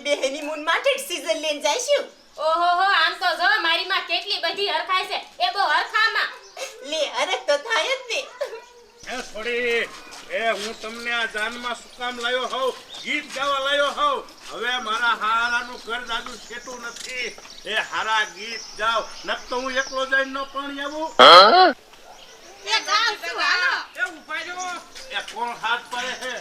અમે બે હનીમૂન માટે જ સ્વિટરલેન્ડ જઈશું. ઓહોહો આમ તો જો મારી માં કેટલી બધી હરખાય છે. એ બહુ હરખામાં. લે અરે તો થાય જ ને. એ થોડી એ હું તમને આ જાનમાં શું કામ લાવ્યો હોઉં? ગીત ગાવા લાવ્યો હોઉં. હવે મારા હારાનું ઘર દાદુ છેટું નથી. એ હારા ગીત ગાવ. નક તો હું એકલો જઈને ન પણ આવું. એ ગામ શું હાલો. એ ઊભા રહ્યો. એ કોણ હાથ પડે છે?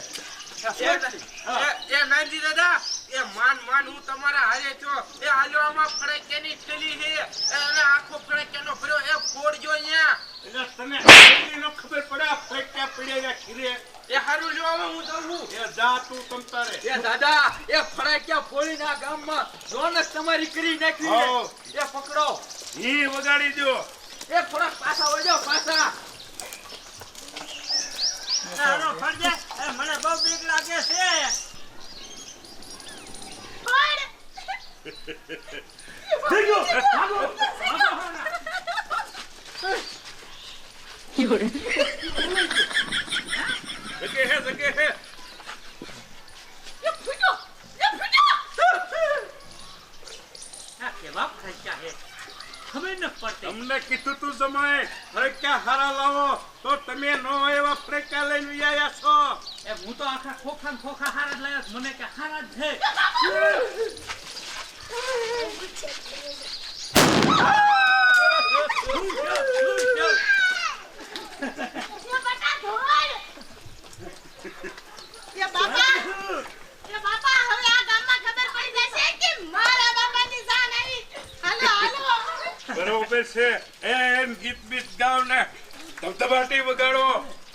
એ એ- એ નાનજી દાદા એ માન માન હું તમારા હારે છો. એ હાલવામાં ફડકેની થેલી છે. એને આખો ફડકેનો ભર્યો. એ ફોડજો અહીંયા. એટલે તને હજી નો ખબર પડે આ ફેંક્યા પડ્યા ખીરે. એ હારું હવે હું જાઉં એ જા તું તમતારે એ દાદા એ ફડક્યા ફોડીને ગામમાં રોનક તમારી કરી નાખી એ પકડો. ઈ વગાડી દો એ થોડા પાછા વળજો પાછા. મને બહુ બીક લાગે છે. જગે હે જગે હે આ કેવા ફડક્યા છે ખબર ન પડતી તમને કીધું તું જમાય ફરક્યા હારા લાવો તો તમે નો એવા ફરક્યા લઈને વિયાયા છો એ હું તો આખા ખોખા ખોખા હારા જ લાવ્યો મને કે હારા જ છે બરોબર છે. એમ ગીત બીત ગાવ ને ધબધબાટી વગાડો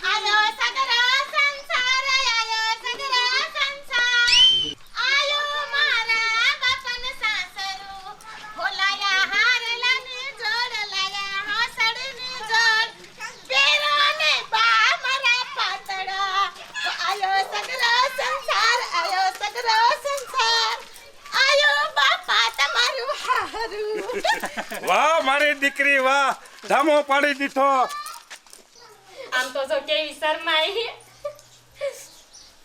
આયો સગરા સંસાર આયો સગરા સંસાર આયો મારા બાપન સાસરો ખોલાયા હારલા ને જોડ લાયા હાસડ ને જોડ પેરો ને બા મારા પાતળા આયો સગરા સંસાર આયો સગરા સંસાર આયો બાપા તમારું હારું વાહ મારી દીકરી વાહ! ધામો પાડી દીધો. આમ તો જો કેવી શરમાઈ.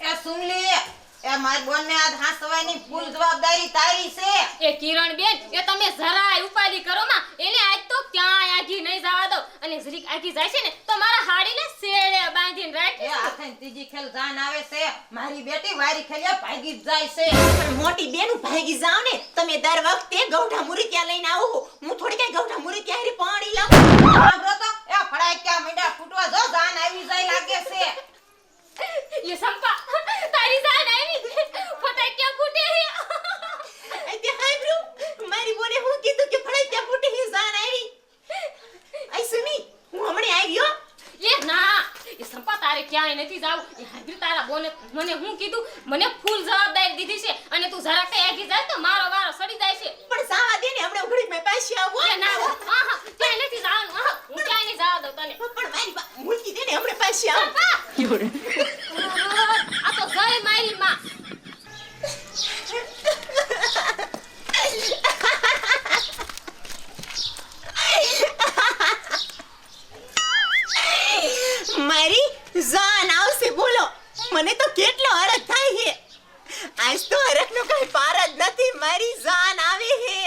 એ સુમલી એ મારી બોનને આ હાસવાની ફૂલ જવાબદારી તારી છે. એ કિરણ બેન એ તમે જરાય ઉપાધિ કરો માં એને આજ તો ક્યાંય આઘી નહીં જવા દો. અને જરીક આઘી જાય છે ને તો મારા હાડીને શેડે બાંધીને એ રાખી ત્રીજી ખેલ જાન આવે છે. મારી બેટી વારી ખેલે ભાગી જાય છે. પણ મોટી બેન ભાગી જાવ ને તમે દર વખતે ગૌઢા મુરીત્યા લઈને આવો હું. થોડી કઈ ગૌઢા મુરી ત્યાં પાણી લાવું. સાંભળો તો એ ફળાય ક્યાં મીંડા ફૂટવા જો જાન આવી જાય લાગે છે. એ સંપા તારી જાન આવી ફટાક ક્યાં ફૂટે હે તે હાંભળ્યું મારી બોને હું કીધું કે ફળાય ક્યાં ફૂટે હે જાન આવી આઈ સુમી હું હમણે આવ્યો એ ના એ સંપા તારે ક્યાંય નથી જાવું એ હાજરી તારા બોને મને હું કીધું મને ફૂલ જવાબદારી દીધી છે અને તું જરા કઈ આઘી જાય તો મારો વારો સડી જાય છે પણ સાવા દે ને હમણાં ઉઘડી મેં પાછી આવો ના આહા ક્યાંય નથી જવાનું આહા હું ક્યાંય નહીં જવા દઉં તને પણ મારી મૂકી દે ને હમણાં પાછી આવો આ તો ગઈ મારી માં જાન આવશે બોલો. મને તો કેટલો હરખ થાય છે. આજ તો હરખ નો કઈ પાર જ નથી. મારી જાન આવે છે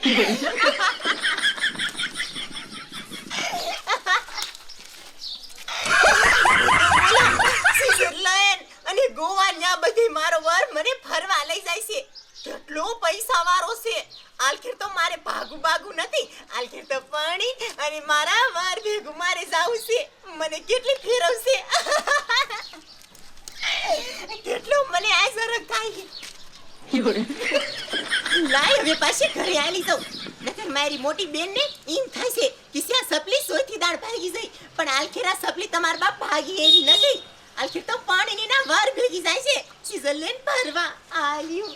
સ્વિટ્ઝરલેન્ડ અને ગોવા ન્યા બધે મારો વર મને ફરવા લઈ જાય છે કેટલો પૈસા વાળો છે આલખીર તો મારે ભાગુ નથી. આલખીર તો પાણી અને મારા વર ભેગું મારે જાવું છે. મને કેટલી ફેરવશે કેટલો મને આ સરક થાય. લાય હવે પાછી ઘરે આલી જાઉં નકર મારી મોટી બેન ને એમ છે કે શ્યા સપલી સોયથી દાળ ભાગી જાય. પણ આલખેરા સપલી તમાર બાપ ભાગી એવી નથી. આલખેર તો પાણીની ના વાર ભેગી જાય છે. સ્વિટરલેન્ડ ભરવા આલ્યું.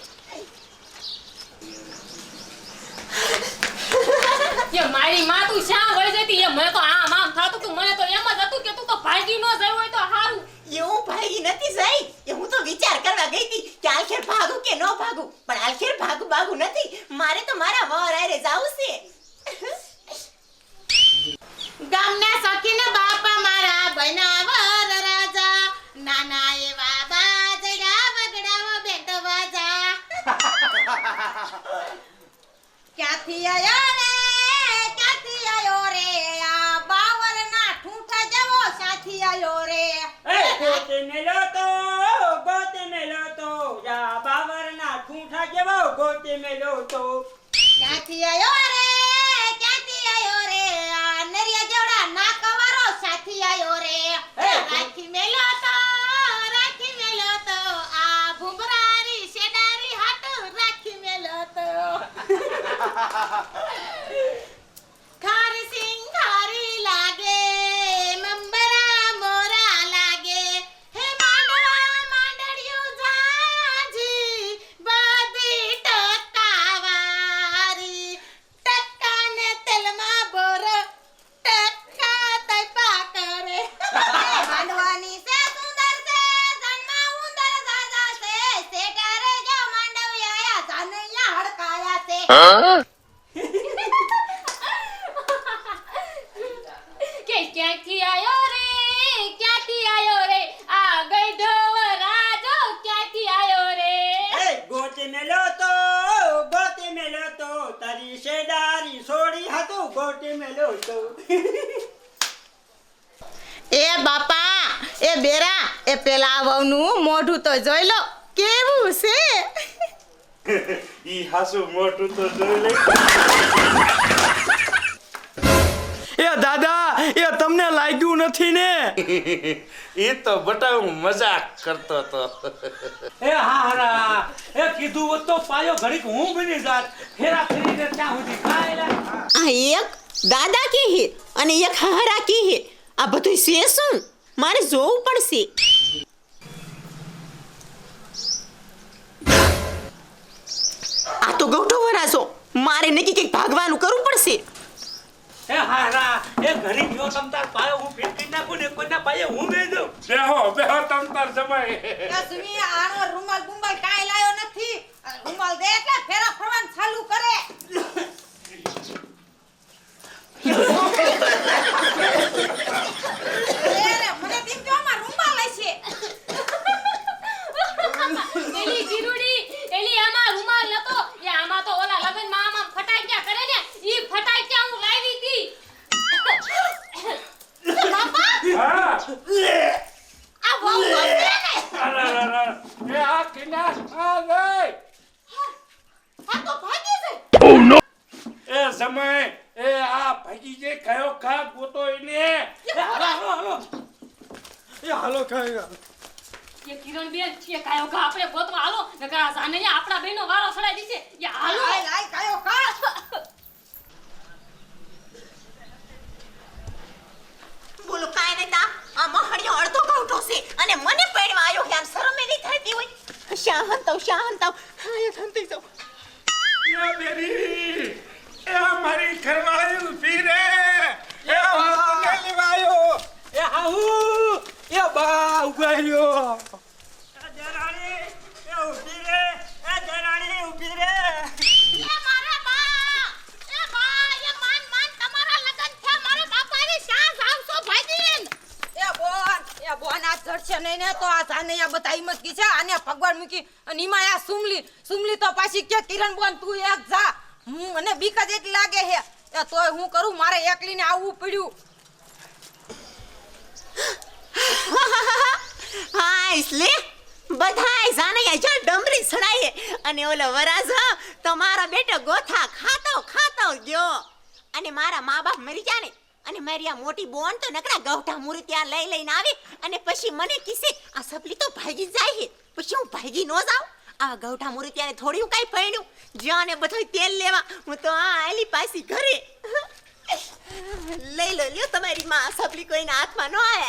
એ મારી માં તું શા વળી જતી? એ મને તો આમ આમ થાતું તું. મને તો એમ જ હતું કે તું તો ભાગી ન જાય હોય તો હારું. એવું ભાગી નથી જઈ. એ હું તો વિચાર કરવા ગઈ હતી કે આખેર ભાગું કે ન ભાગું. મેલો તો ગોતે મેલો તો યા બાવરના ઠૂઠા જેવો ગોતે મેલો તો ક્યાંથી આયો રે ક્યાંથી આયો રે? આ નરિયા જેવડા ના કવારો સાથી આયો રે. રાખી મેલો તો ક્યાંથી આયો રે? ક્યાંથી આયો રે? આ ગઈઢો રાજો ક્યાંથી આયો રે? એ ગોતે મેલો તો ગોતે મેલો તો તારી શેડારી છોડી હતું ગોતે મેલો તો. એ બાપા એ બેરા એ પેલા વહુનું મોઢું તો જોઈ લો કેવું છે? ઈ હાસુ મોઢું તો જોઈ લે. એ દાદા એ તમને લાગ્યું નથી ને? એ તો બટા હું મજાક કરતો તો એ હારા એ કીધું હોત તો પાયો ઘડીક હું બની જાત. ફેરા ફેરીને ત્યાં સુધી આ એક દાદા કે હે અને એક હારા કે હે. આ બધું છે શું? મારે જોવું પડશે. આ તો ગૌઠો વરાસો મારે નક્કી કંઈક ભાગવાનું કરવું પડશે. એ હારા એ ઘરી જો તમતાર પાયો હું ફેંકી નાખું ને કોઈના પાયે હું બે દઉં બેહો બેહો તમ તાર જમાય કસમી આનો રૂમાલ ગુમાલ કાઈ લાયો નથી. રૂમાલ દે એટલે ફેરા ફરવાનું ચાલુ કરે. અરે, મને તેમ માં આમાં રૂમાલ હશે. પેલી ગીરુડી એલી આમાં રૂમાલ નતો એ આમાં તો ઓલા લગનમાં આમાં ફટાક્યા કરે ને ઈ ફટાક્યા હું લાવી હતી હા આ વહુ હશે ને? અરરરર. એ આ કિના આ ગઈ આ તો ભાગી જાય. એ સમય એ આ ભાગી જે કયો ખા ગોતો એને. એ હાલો હાલો હાલો. એ હાલો ખાય એ કિરણ બેન છે કાયો કા આપણે ગોતવા હાલો. નકર આ જાનૈયા આપણા બેનો વારો સડાઈ દીશે. એ હાલો. આય આય કાયો કાઢ. બોલો કાય તા. આ મહણિયો અડધો ગૌઠો છે અને મને પડવા આવ્યો કે આમ શરમે નહીં થતી હોય. શાહન તો શાહન તો થંતી તો યા બેરી. ઘરવાળી ઊભી રે એ હું તને લેવા આવ્યો એ હાહુ એ બા ઊભા એ જરાણી એ ઊભી રે એ જરાણી ઊભી રે. એ મારા બા એ બા એ માન માન તમારા લગન છે મારા બાપાની શાહ આવશો ભાગીન એ બોન એ બોન આ જડશે નહીં ને તો આ જાનૈયા બધા હિંમત કી છે આને ભગવાન મૂકી અને ઈમાં આ સુમલી સુમલી તો પાછી કે કિરણ બોન તું એક જા. હું મને બીક જ એટલી લાગે છે. એ તોય હું કરું? મારે એકલીને આવવું પડ્યું. હા, એટલે બધાય જાને જો ડમરી સડાઈએ અને ઓલો વરાજ તમારા બેટો ગોથા ખાતો ખાતો ગયો. અને મારા મા બાપ મરી ગયા ને, અને મારી આ મોટી બોન તો નકરા ગૌઠા મૂર્તિયા લઈ લઈને આવી, અને પછી મને કિસે, આ સપલી તો ભાગી જાય પછી હું ભાગી ન જાઉં? આ ગૌઠા મૂર્તિયાને થોડી કાંઈ પડ્યું જ્યાં ને બધું તેલ લેવા. હું તો આ આલી પાસી ઘરે. લઈ લો, લ્યો તમારી માં સપલી કોઈના હાથમાં ન આવે.